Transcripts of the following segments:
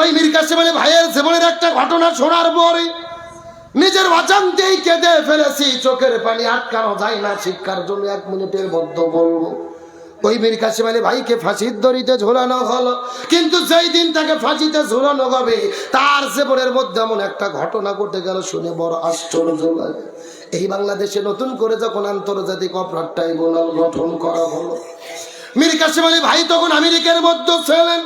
ওই মীর কাসিম আলী ভাইয়ের জীবনের একটা ঘটনা শোনার পরে নিজের অজান্তেই কেঁদে ফেলেছি, চোখের পানি আটকানো যায় না, শিক্ষার জন্য এক মিনিটের মধ্যে বলব। ওই মীর কাসিম আলী ভাইকে ফাঁসির দড়িতে ঝোলানো হলো। কিন্তু যেই দিন তাকে ফাঁসিতে ঝোলানো হবে, তার জীবনের মধ্যে এমন একটা ঘটনা ঘটে গেল শুনে বড় আশ্চর্য লাগে। এই বাংলাদেশে নতুন করে যখন আন্তর্জাতিক অপরাধ ট্রাইব্যুনাল গঠন করা হলো মীর কাসিম আলী ভাই তখন আমেরিকার মধ্যে ছিলেন।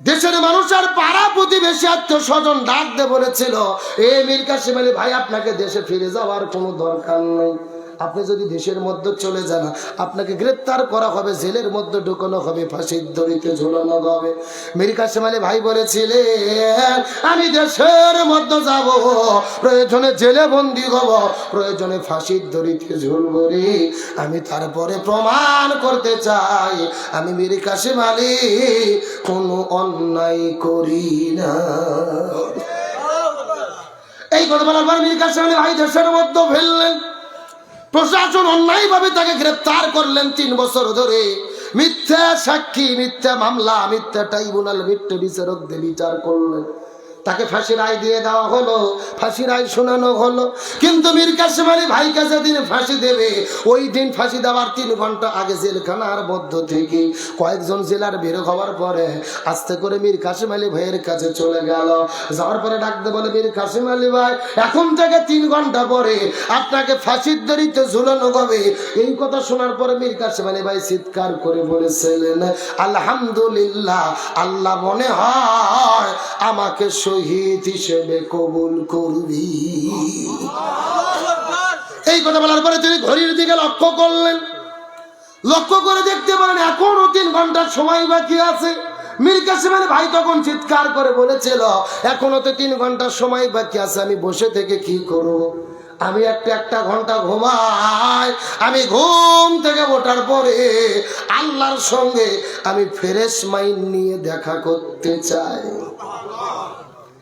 দেশের মানুষ আর পাড়া প্রতিবেশী আত্মীয় স্বজন ডাক দে বলেছিল, এ মীর কাশিম ভাই, আপনাকে দেশে ফিরে যাওয়ার কোনো দরকার নেই। আপনি যদি দেশের মধ্যে চলে যান, আপনাকে গ্রেপ্তার করা হবে, জেলের মধ্যে ঢুকানো হবে, ফাঁসির দড়িতে ঝুলানো হবে। মীর কাসিম আলী ভাই বলেছিলেন, আমি দেশের মধ্যে যাব, প্রয়োজনে জেলে বন্দি হব, প্রয়োজনে ফাঁসির দড়িতে ঝুলব রে। আমি তারপরে প্রমাণ করতে চাই, আমি মীর কাসিম আলী কোনো অন্যায় করি না। এই কথা বলার পর মীর কাসিম আলী ভাই দেশের মধ্যে ফেললেন। প্রশাসন অন্যায় ভাবে তাকে গ্রেপ্তার করলেন তিন বছর ধরে। মিথ্যা সাক্ষী, মিথ্যা মামলা, মিথ্যা ট্রাইব্যুনাল মিথ্যা বিচারকদের বিচার করলেন। তাকে ফাঁসির রায় দিয়ে দেওয়া হলো, ফাঁসির রায় শোনানো হলো। কিন্তু মীর কাসিম আলী ভাইকে যেদিন ফাঁসি দেবে, ওই দিন ফাঁসি দেওয়ার তিন ঘণ্টা আগে জেলখানার মধ্য থেকে কয়েকজন জেলার বের হওয়ার পরে আস্তে করে মীর কাসিম আলী ভাইয়ের কাছে চলে গেল। যাওয়ার পরে ডাকতে বলে, মীর কাসিম আলী ভাই, এখন থেকে তিন ঘণ্টা পরে আপনাকে ফাঁসির দড়িতে ঝুলানো হবে। এই কথা শোনার পরে মীর কাসিম আলী ভাই চিৎকার করে বলেছিলেন, আলহামদুলিল্লাহ, আল্লাহ মনে হয় আমাকে শহীদ হিসেবে কবুল করবি। এই কথা বলার পরে তিনি ঘড়ির দিকে লক্ষ্য করলেন। লক্ষ্য করে দেখতে পারেন, এখনও তিন ঘণ্টার সময় বাকি আছে। মীর কাসিমের ভাই তখন চিৎকার করে বলেছিল, এখনও তো তিন ঘণ্টার সময় বাকি আছে, আমি বসে থেকে কি করব? আমি একটা একটা ঘণ্টা ঘুমাই, আমি ঘুম থেকে ওঠার পরে আল্লাহর সঙ্গে আমি ফ্রেশ মাইন্ড নিয়ে দেখা করতে চাই।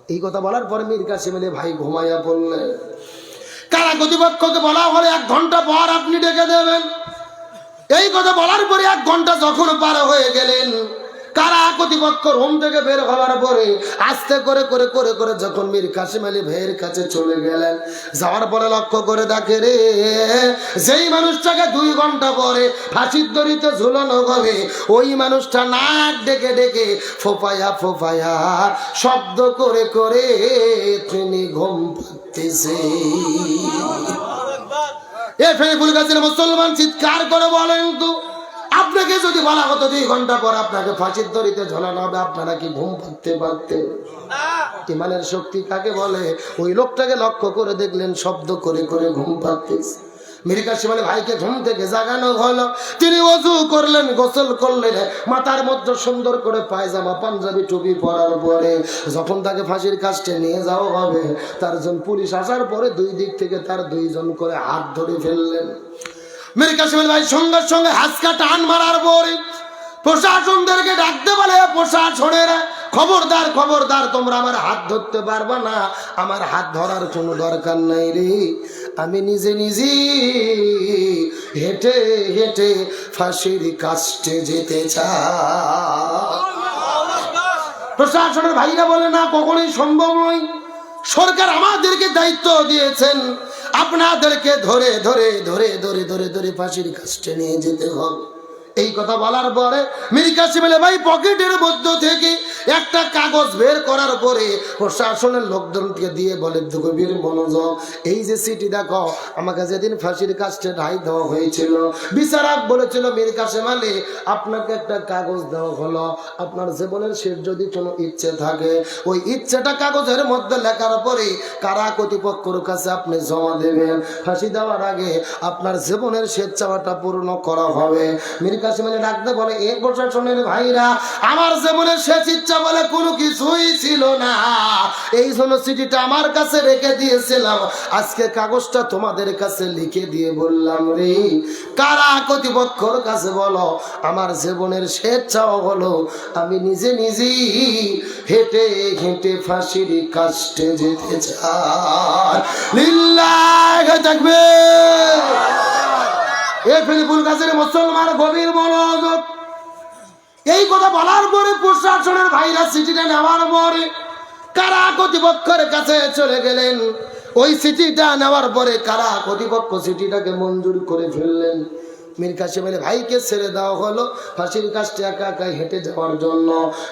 এই কথা বলার পর মীর কাছে মেলে ভাই, ঘুমাইয়া পড়লেন কারা কর্তৃপক্ষকে বলা হলে এক ঘণ্টা পর আপনি ডেকে দেবেন। এই কথা বলার পরে এক ঘণ্টা যখন পার হয়ে গেলেন কারা কর্তৃপক্ষ রোম থেকে বের হওয়ার পরে আস্তে করে করে করে করে যখন মীর কাসিম আলী ভাইয়ের কাছে চলে গেলেন, যাওয়ার পরে লক্ষ্য করে দেখে রে, যেই মানুষটাকে দুই ঘণ্টা পরে ফাঁসির দড়িতে ঝুলানো হবে, ওই মানুষটা নাক ডেকে ডেকে ফোপায়া ফোপায়া শব্দ করে করে তিনি ঘুম পাতেছে এ ফেরিফুল গাছের মুসলমান চিৎকার করে বলেন তো আপনাকে যদি বলা হতো দুই ঘণ্টা পর আপনাকে ফাঁসির দড়িতে ঝোলানো হবে, আপনারা কি ঘুম পাতে পারতেন? ইমানের শক্তি কাকে বলে? ওই লোকটাকে লক্ষ্য করে দেখলেন, শব্দ করে করে ঘুম পাতেছে মীর কাসিম ভাইকে ঘুম থেকে জাগানো হলো। তিনি অজু করলেন, গোসল করলেন। মাথার মধ্যে সুন্দর করে পায়জামা, পাঞ্জাবি টুপি পরার পরে যখন তাকে ফাঁসির কাজটে নিয়ে যাওয়া হবে, তার জন পুলিশ আসার পরে দুই দিক থেকে তার দুইজন করে হাত ধরে ফেললেন। মীর আলী ভাই, সঙ্গে সঙ্গে হাসকা টান মারার পরে প্রশাসনদেরকে ডাকতে বলে, প্রশাসনের খবরদার খবরদার, তোমরা আমার হাত ধরতে পারবা না। আমার হাত ধরার কোনো দরকার নাই রে। আমি নিজে নিজে হেঁটে হেঁটে ফাঁসির কাস্টে যেতে চাই। প্রশাসনের ভাইরা বলে, না, কখনোই সম্ভব নয়। সরকার আমাদেরকে দায়িত্ব দিয়েছেন। আপনাদেরকে ধরে ধরে ধরে ধরে ধরে ধরে ফাঁসির কাস্টে নিয়ে যেতে হবে। এই কথা বলার পরে মীর কাসিম ভাই, পকেটের মধ্য থেকে একটা কাগজ বের করার পরে প্রশাসনের লোকজনকে দিয়ে বলে গভীর মনোযোগ, এই যে সিটি দেখো আমাকে যেদিন ফাঁসির কাজটা ঢাই দেওয়া হয়েছিল। বিচারক বলেছিল মীর কাসিম আলী আপনাকে একটা কাগজ দেওয়া হলো। আপনার জীবনের শেষ যদি কোনো ইচ্ছে থাকে, ওই ইচ্ছেটা কাগজের মধ্যে লেখার পরে কারা কর্তৃপক্ষের কাছে আপনি জমা দেবেন? ফাঁসি দেওয়ার আগে আপনার জীবনের চাওয়াটা পূর্ণ করা হবে। মীর কাসিমানে ডাকতে বলে ভাইরা, আমার জীবনের শেষ ইচ্ছা বলে কোনো কিছুই ছিল না। এই জন্য আমার কাছে রেখে দিয়েছিলাম। আজকে কাগজটা তোমাদের কাছে লিখে দিয়ে বললাম রে, কারা কর্তৃপক্ষর কাছে বলো, আমার জীবনের চাওয়া হলো, আমি নিজে নিজেই হেঁটে হেঁটে ফাঁসির কাস্টে যেতে চাই। লিল্লাহ থাকবে। এ ফিলিপুল গাছের মুসলমান গভীর মনোযোগ। এই কথা বলার পরে প্রশাসনের ভাইরা সিটিটা নেওয়ার পরে কারা কর্তৃপক্ষের কাছে চলে গেলেন? ওই সিটিটা নেওয়ার পরে কারা কর্তৃপক্ষ সিটিটাকে মঞ্জুর করে ফেললেন? মীর কাসেম আলী ভাইকে ছেড়ে দেওয়া হলো। ফাঁসির কাজটি একা একাই হেঁটে যাওয়ার জন্য।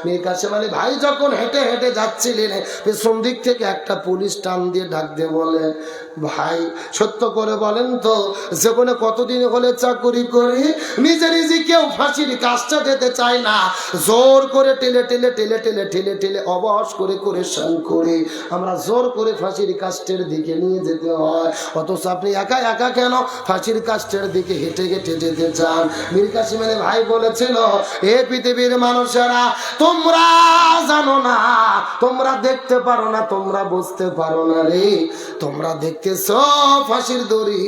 মীর কাসেম আলী ভাই যখন হেঁটে হেঁটে যাচ্ছিলেন, পেছন দিক থেকে একটা পুলিশ টান দিয়ে ডাক দিয়ে বলে, ভাই, সত্য করে বলেন তো, জীবনে কতদিন হলে চাকুরি করি? নিজে নিজে কেউ ফাঁসির কাজটা যেতে চায় না। জোর করে টেলে টেলে টেলে টেলে ঠেলে ঠেলে অবশ করে করে শান করে। আমরা জোর করে ফাঁসির কাস্টের দিকে নিয়ে যেতে হয়। অথচ আপনি একা একা কেন ফাঁসির কাস্টের দিকে হেঁটে হেঁটে যেতে চান মীর কাসিমের ভাই বলেছিল এ পৃথিবীর মানুষেরা তোমরা জানো না তোমরা দেখতে পারো না তোমরা বুঝতে পারো না রে তোমরা দেখতেছ ফাঁসির দড়ি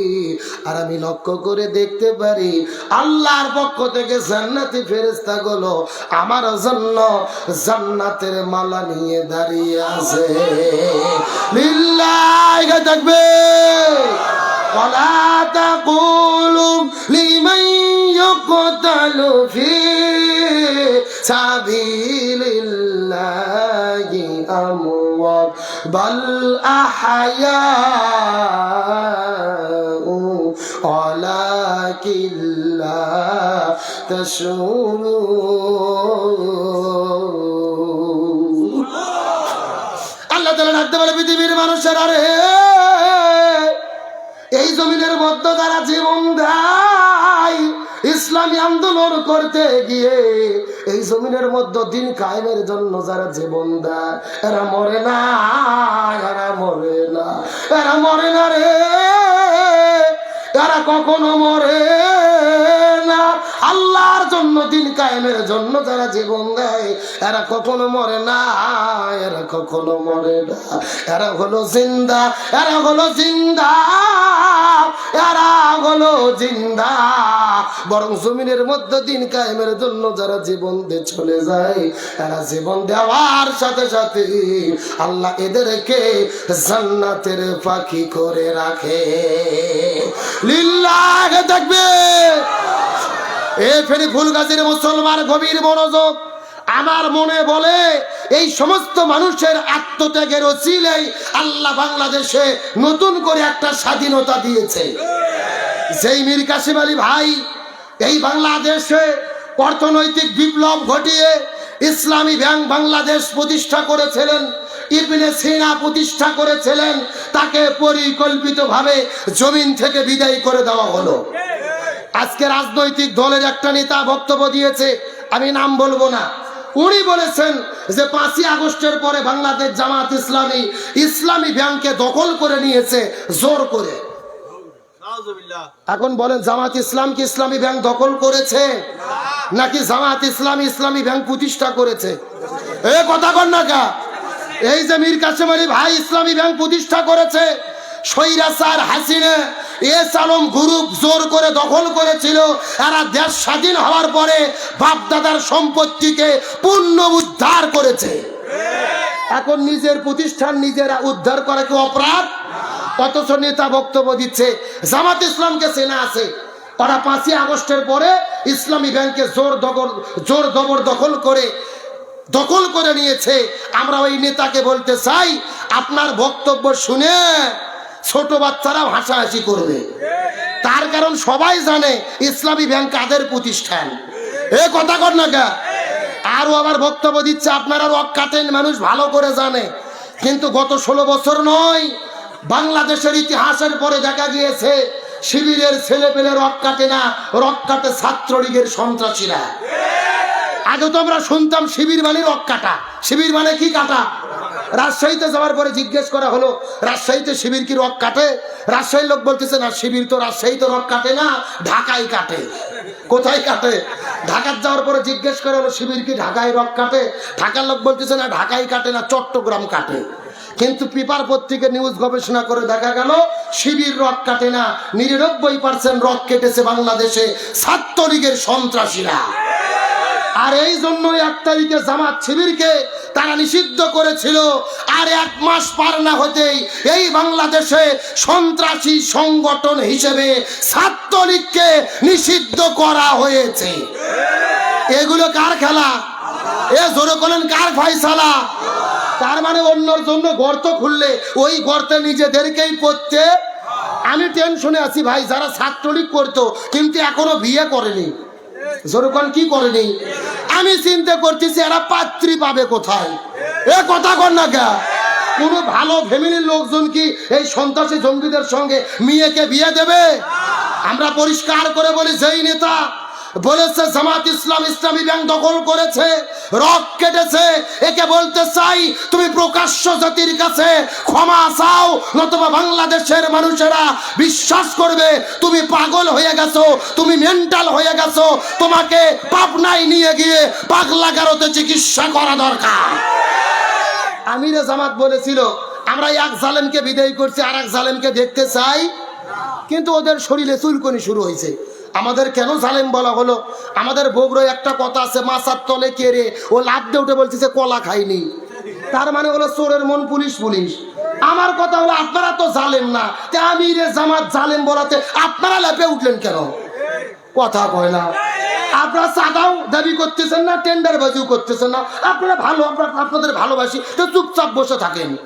আর আমি লক্ষ্য করে দেখতে পারি আল্লাহর পক্ষ থেকে জান্নাতি ফেরেস্তা গুলো আমার জন্য জান্নাতের মালা নিয়ে দাঁড়িয়ে আছে লিল্লাহ থাকবে ولا تقولوا لمن يقتل في سبيل الله أموات بل أحياء ولكن لا تشعرون আল্লাহ তালা ডাকতে পারে পৃথিবীর মানুষের আরে এই জমিনের মধ্যে তারা জীবন দেয় ইসলামী আন্দোলন করতে গিয়ে এই জমিনের মধ্যে দিন কায়েমের জন্য যারা জীবন দেয়, এরা মরে না, এরা মরে না, এরা মরে না রে। এরা কখনো মরে না। আল্লাহর জন্য দিন কায়েমের জন্য যারা জীবন দেয়, এরা কখনো মরে না, এরা কখনো মরে না। এরা হলো জিন্দা, এরা হলো জিন্দা। এরা হলো জিন্দা। বরং জমিনের মধ্যে দিন কায়েমের জন্য যারা জীবন দিয়ে চলে যায় এরা জীবন দেওয়ার সাথে সাথে আল্লাহ এদেরকে জান্নাতের পাখি করে রাখে। লিল্লাহ দেখবে এ ফেরি ফুল গাছের মুসলমান গভীর মনোযোগ। আমার মনে বলে এই সমস্ত মানুষের আত্মত্যাগের ওসিলেই আল্লাহ বাংলাদেশে নতুন করে একটা স্বাধীনতা দিয়েছে। যেই মীর কাসিম আলী ভাই এই বাংলাদেশে অর্থনৈতিক বিপ্লব ঘটিয়ে ইসলামী ব্যাংক বাংলাদেশ প্রতিষ্ঠা করেছিলেন, ইবনে সিনা প্রতিষ্ঠা করেছিলেন, তাকে পরিকল্পিতভাবে জমিন থেকে বিদায় করে দেওয়া হলো। আজকে রাজনৈতিক দলের একটা নেতা বক্তব্য দিয়েছে, আমি নাম বলব না। উনি বলেছেন যে পাঁচই আগস্টের পরে বাংলাদেশ জামাত ইসলামী ইসলামী ব্যাংকে দখল করে নিয়েছে জোর করে। এখন বলেন জামাত ইসলাম কি ইসলামী ব্যাংক দখল করেছে? নাকি জামাত ইসলাম ইসলামী ব্যাংক প্রতিষ্ঠা করেছে? এ কথা কর না কা। এই যে মীর কাসেম আলী ভাই ইসলামী ব্যাংক প্রতিষ্ঠা করেছে সৈরাসার হাসিনে এস আলম গ্রুপ জোর করে দখল করেছিল। এরা দেশ স্বাধীন হওয়ার পরে বাপদাদার সম্পত্তিকে পূর্ণ উদ্ধার করেছে। এখন নিজের প্রতিষ্ঠান নিজেরা উদ্ধার করা কি অপরাধ? অথচ নেতা বক্তব্য দিচ্ছে, জামাত ইসলামকে চেনা আছে। ওরা পাঁচই আগস্টের পরে ইসলামী ব্যাংকে জোর দখল, জোর দবর দখল করে দখল করে নিয়েছে। আমরা ওই নেতাকে বলতে চাই, আপনার বক্তব্য শুনে ছোট বাচ্চারা হাসাহাসি করবে। তার কারণ সবাই জানে ইসলামী ব্যাংক কাদের প্রতিষ্ঠান। এ কথা কর না কা? আরও আবার বক্তব্য দিচ্ছে, আপনারা রক কাটেন মানুষ ভালো করে জানে। কিন্তু গত ষোলো বছর নয়, বাংলাদেশের ইতিহাসের পরে দেখা গিয়েছে, শিবিরের ছেলে পেলে রক কাটে না রক কাটে ছাত্রলীগের সন্ত্রাসীরা। আগে তো আমরা শুনতাম শিবির মানে রক কাটা। শিবির মানে কি কাটা? রাজশাহীতে যাওয়ার পরে জিজ্ঞেস করা হলো, রাজশাহীতে শিবির কি রক কাটে? রাজশাহীর লোক বলতেছে, না, শিবির তো রাজশাহী তো রক কাটে না, ঢাকায় কাটে। কোথায় কাটে? ঢাকার যাওয়ার পরে জিজ্ঞেস করা হলো, শিবির কি ঢাকায় রক কাটে? ঢাকার লোক বলতেছে, না, ঢাকায় কাটে না, চট্টগ্রাম কাটে। কিন্তু পেপার পত্রিকা নিউজ গবেষণা করে দেখা গেল, শিবির রক কাটে না। নিরানব্বই পার্সেন্ট রক কেটেছে বাংলাদেশে ছাত্রলীগের সন্ত্রাসীরা। আর এই জন্য এক তারিখে জামাত শিবিরকে তারা নিষিদ্ধ করেছিল। আর এক মাস পার না হতেই এই বাংলাদেশে সন্ত্রাসী সংগঠন হিসেবে ছাত্রলীগকে নিষিদ্ধ করা হয়েছে। এগুলো কার খেলা? এ জোরে করেন কার ফাইসালা তার মানে অন্যর জন্য গর্ত খুললে ওই গর্তে নিজেদেরকেই পড়তে? আমি টেনশনে আছি ভাই, যারা ছাত্রলীগ করতো, কিন্তু এখনও বিয়ে করেনি। জোরকন কি করেনি? আমি চিন্তা করতেছি এরা পাত্রী পাবে কোথায়? এ কথা কর না কে? কোনো ভালো ফ্যামিলির লোকজন কি এই সন্ত্রাসী জঙ্গিদের সঙ্গে মেয়েকে বিয়ে দেবে? আমরা পরিষ্কার করে বলি, যেই নেতা বলেছে, জামাত ইসলাম ইসলামী ব্যাংক দখল করেছে, রক কেটেছে। একে বলতে চাই, তুমি প্রকাশ্য জাতির কাছে ক্ষমা চাও, নতুবা বাংলাদেশের মানুষেরা বিশ্বাস করবে, তুমি পাগল হয়ে গেছো, তুমি মেন্টাল হয়ে গেছো, তোমাকে পাবনায় নিয়ে গিয়ে পাগলা গারোতে চিকিৎসা করা দরকার। আমিরে জামাত বলেছিল, আমরা এক জালেমকে বিদায় করছি আর এক জালেমকে দেখতে চাই, কিন্তু ওদের শরীরে চুলকনি শুরু হয়েছে। আমাদের কেন জালেম বলা হলো? আমাদের বগুড়ায় একটা কথা আছে, মাছার তলে কেড়ে ও লাভ দিয়ে উঠে বলতেছে কলা খাইনি। তার মানে হলো চোরের মন পুলিশ পুলিশ। আমার কথা হলো আপনারা তো জালেম না, তা আমি রে জামাত জালেম বলাতে আপনারা লেপে উঠলেন কেন? কথা কয় না। আপনারা চাঁদাও দাবি করতেছেন না টেন্ডার বাজিও করতেছেন না। আপনারা ভালো আমরা আপনাদের ভালোবাসি, তো চুপচাপ বসে থাকেন।